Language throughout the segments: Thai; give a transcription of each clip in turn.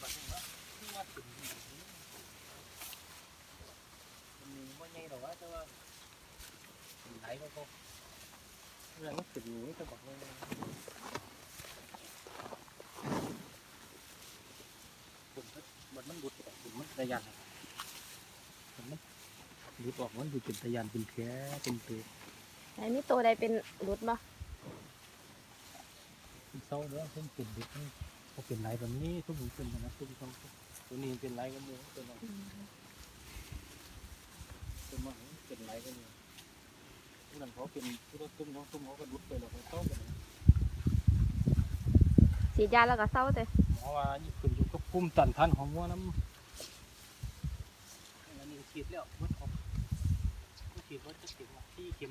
แบบนี้ว่าที่ว่าถึงมันมีว่าไงหรอวะแต่ว่าไหนก็พอเรื่องถึงนี้จะบอกเลยผมมันมันบุดผมมันระยันผมมันบุดออกมันบุดเป็นระยันเป็นแผลเป็นเปรย์อันนี้ตัวใดเป็นรุดบ่เศร้าเนื้อเพิ่มเป็นบุด เป็นไรแบบนี้ทุกคนเป็นนะทุกคนตัวนี้เป็นไรกันมูตัวนั้นเป็นมาเป็นไรกันเนี่ยนั่นเขาเป็นที่รถตุ้มเขาตุ้มเขาก็ดุดไปแล้วเขาเข้าไปฉีดยาแล้วก็เศร้าแต่เพราะว่านี่ขึ้นอยู่กับปุ่มตันทันของวัวน้ำอันนี้ฉีดแล้ววัดเขาฉีดวัดจะเข็มที่เข็ม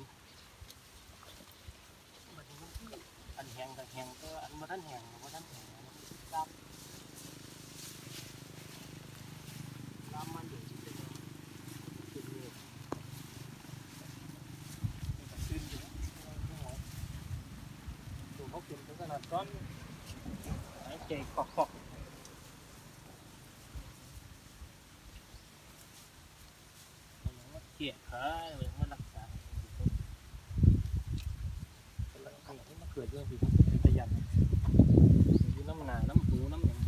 อันแหงแต่แหงก็อันมาท่านแหงมาท่านแหง ลามลามมันอยู่ที่เป็นเป็นเรื่องขึ้นอยู่ตัวเขาเป็นขนาดก้อนหายใจขอกๆมันเกลียดขาเลยมันรักษาแล้วก็อย่างที่มันเกิดเรื่องที่มันเป็นตะยันอยู่น้ำหนาน้ำหูน้ำหยัง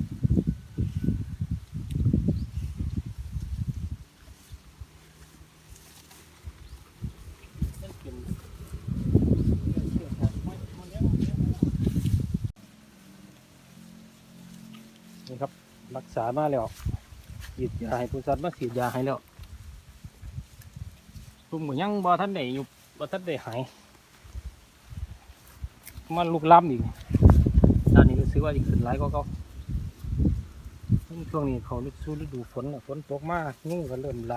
มันเป็นเชื่อของมันมันเลี้ยงมันเลี้ยงนี่ครับ รัก ษามาแล้วฉีดยาให้ผู้สัตว์มาฉีดยาให้แล้วตุ่มก็ยังบ่ทันได้อยู่บ่ทันได้หายมันลุกล้ำอีกด้านนี้ก็ซื้อว่าจะขึ้นหลายก็เก่าช่วงนี้เขาฤดูฤดูฝนฝนตกมากงูก็เริ่มไหล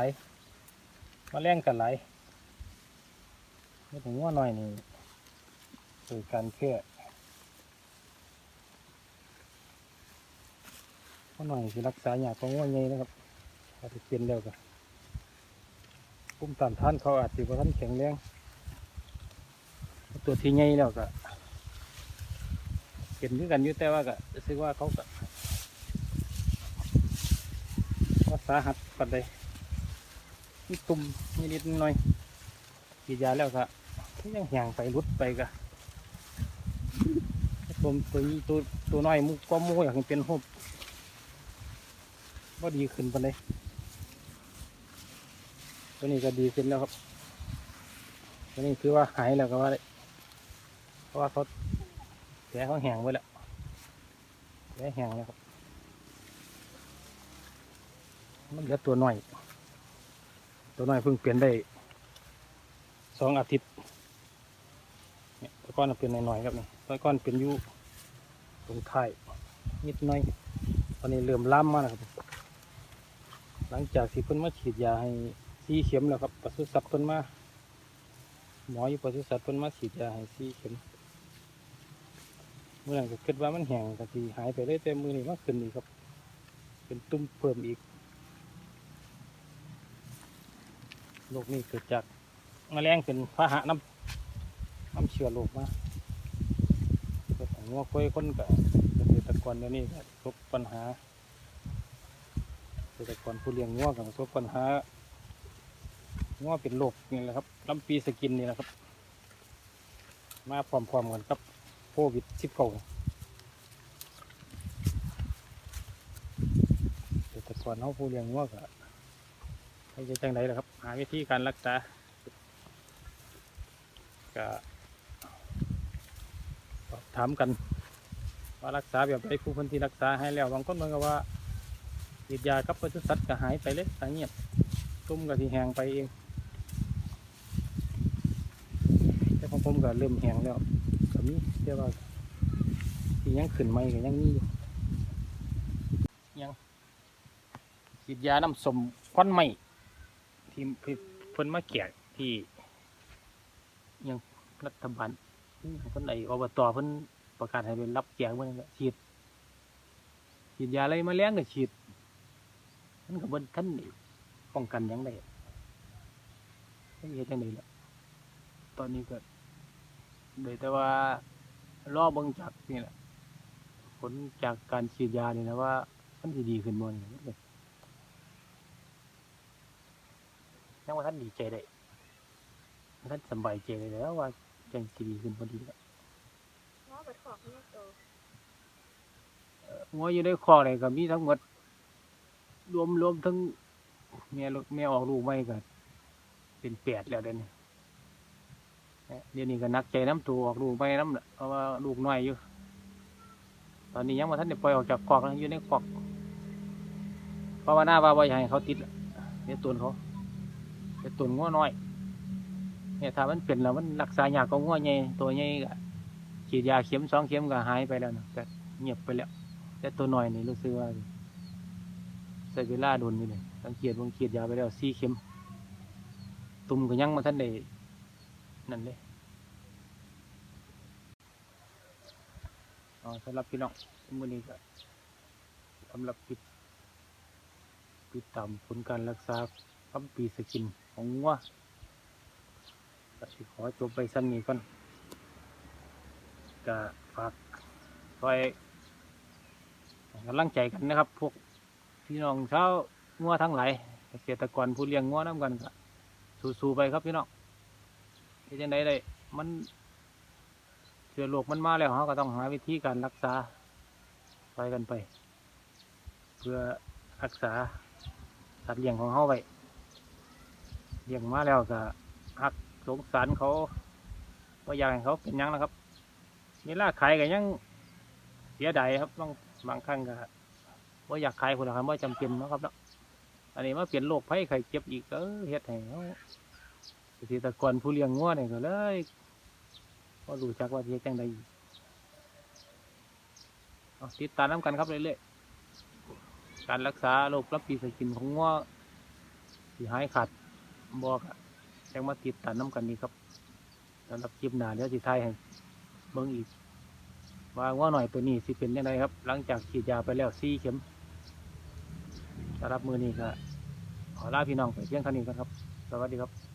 มาแรงกันไหลไม่ถึงว่าหน่อยนี่เกิดการ แค่ว่าหน่อยสิรักษาอย่างของว่าไงนะครับอาจจะเป็นแล้วกันภูมิต้านทานเขาอาจจะว่าท่านแข็งแรงตัวที่ใหญ่แล้วก็เห็นด้วยกันอยู่แต่ว่าก็รู้สึกว่าเขาก็ว่าสาหัสปันใดมีตุ่มมีนิดหน่อยฉีดยาแล้วก็ยังห่างไปรุดไปก็ตัวตัวนี้ตัวตัวน้อยมุกก็มูอยากเป็นหุบ ว่าดีขึ้นปันใดตัวนี้ก็ดีขึ้นแล้วครับ ตัวนี้คือว่าหายแล้วก็ว่าได้เพราะว่าเขาแผลเขาแห้งไปแล้วแผลแห้งแล้วครับ มันเหลือตัวหน้อย ตัวหน้อยเพิ่งเปลี่ยนได้สองอาทิตย์เนี่ยตะก้อนนะเป็นหน่อยๆครับนี่แตะก้อนเป็นอยู่ตรงท้ายนิดหน่อย ตอนนี้เริ่มล้ำมากนะครับ หลังจากที่เพิ่นมาฉีดยาให้สีเข็มแล้วครับปศุสัตว์เพิ่นมาหมออยู่ปศุสัตว์เพิ่นมาฉีดยาให้สีเข็มเมื่อนั้นก็คิดว่ามันแห้งก็สิหายไปเลยแต่มือนี้มาขึ้นอีกครับ เป็นตุ่มเพิ่มอีกโรคนี้เกิดจากแมลงเป็นพาหะน้ำน้ำเชื้อโรคมาก็ของงัวควายคนกับเกษตรกรเดี๋ยวนี้ก็ประสบปัญหา เกษตรกรผู้เลี้ยงงัวก็ประสบปัญหาว่าเป็นโรคนี่แหละครับลำปีสกินนี่แหละครับ มาพร้อมๆกันกับโควิดสิบเก้าแต่ก่อนเขาผู้เลี้ยงวัวก็ให้จะจังไดล่ะครับ หาวิธีการรักษาก็สอบถามกันว่ารักษาแบบใดผู้คนที่รักษาให้แล้วบางคนมันก็ว่า ฉีดยากับปศุสัตว์ก็หายไปเลยสาเงียบตุ้มก็ที่แหงไปเอง แต่ของผมก็เริ่มแหงแล้วก็มีแต่ว่าที่ยังขึ้นใหม่ก็ยังมีอยู่ยังฉีดยาน้ำสมควันไหม่ที่เพิ่นมาแจกที่ยังรัฐบาลคนไหนอบตเพิ่นประกาศให้เป็นรับแจกเมื่อนั้นแหละฉีดฉีดยาอะไรมาแล้งก็ฉีด มันก็บนท่านนี่ป้องกันหยังไงไม่เฮ็ดจังไดล่ะตอนนี้ก็เลยแต่ว่ารอเบิ่งจากนี่แหละผลจากการฉีดยานี่นะว่าสมันสิดีขึ้นบ่นี่มันก็ยังว่าท่านดีใจได้ท่านสำบายใจเลยแล้วว่าจังสิดีขึ้นพอดีแล้วง้อเบิดขอกนี่โตงัวอยู่ในคอกเลยก็มีทั้งหมด รวมรวมทั้งแม่ลูกแม่ออกลูกไม่ก็เป็นแปดแล้วเดี๋ยวนี้เดี๋ยวนี้ก็นักใจน้ำตัวออกลูกไม่น้ำน่ะเพราะว่าลูกน้อยอยู่ ตอนนี้ยังมาท่านได้ปล่อยออกจากคอกนะอยู่ในคอกเพราะว่าหน้าว่าบ่อยให้เขาติดเดี๋ยตุนเขาเดี๋ยตุนงัวน้อยเนี่ยถ้ามันเป็นแล้วมันรักษาอยากก็งัวใหญ่ตัวใหญ่ก็ฉีดยาเข็มสองเข็มก็หายไปแล้วนะก็เงียบไปแล้วแต่ตัวน้อยนี่รู้สึกว่า ใส่เวลาโดนนี่เลยสังเกตวงเขียดยาไปแล้วสี่เข็ม ตุ่มก็ยังมาท่านได้นั่นเลยอ๋อสำหรับพี่น้องมื้อนี้ก็สำหรับปิดติดตามผลการรักษาคำปีสกินของงัวก็ขอจบไปสั้นนี้ก่อนก็ฝากคอยกำลังใจกันนะครับ พวก พี่น้องชาวงัวทั้งหลายเกษตรกรผู้เลี้ยงงัวน้ำกันก็สู้ๆไปครับพี่น้องที่จังไดได้มันเชื้อโรคมันมาแล้วเขาก็ต้องหาวิธีการรักษาไปกันไป เพื่อรักษาสัตว์เลี้ยงของเขาไว้เลี้ยงมาแล้วก็หักสงสารเขาว่าอยากให้เขาเป็นยังนะครับเวลาขายก็ยังเสียดายครับต้องบางครั้งก็ ว่าอยากขายคนละครับว่าจำเป็นนะครับเนาะอันนี้มาเปลี่ยนโรคภัยไข้เจ็บอีกก็เฮ็ดให้เขาเกษตรกรผู้เลี้ยงงัวเนี่ยก็เลยก็รู้จักว่าเฮ็ดจังใดติดตามน้ำกันครับเรื่อยๆการรักษาโรครับปีสกินของงัวที่หายขาดบอกอะยังมาติดตามน้ำกันนี้ครับสำหรับคลิปหนาเดี๋ยวสิทายให้เบิ่งอีกว่าว่าหน่อยตัวนี้สิเป็นยังไงครับ หลังจากฉีดยาไปแล้วสี่เข็ม สำหรับมือนี้ก็ขอลาพี่น้องไปเพียงเท่านี้กันครับ สวัสดีครับ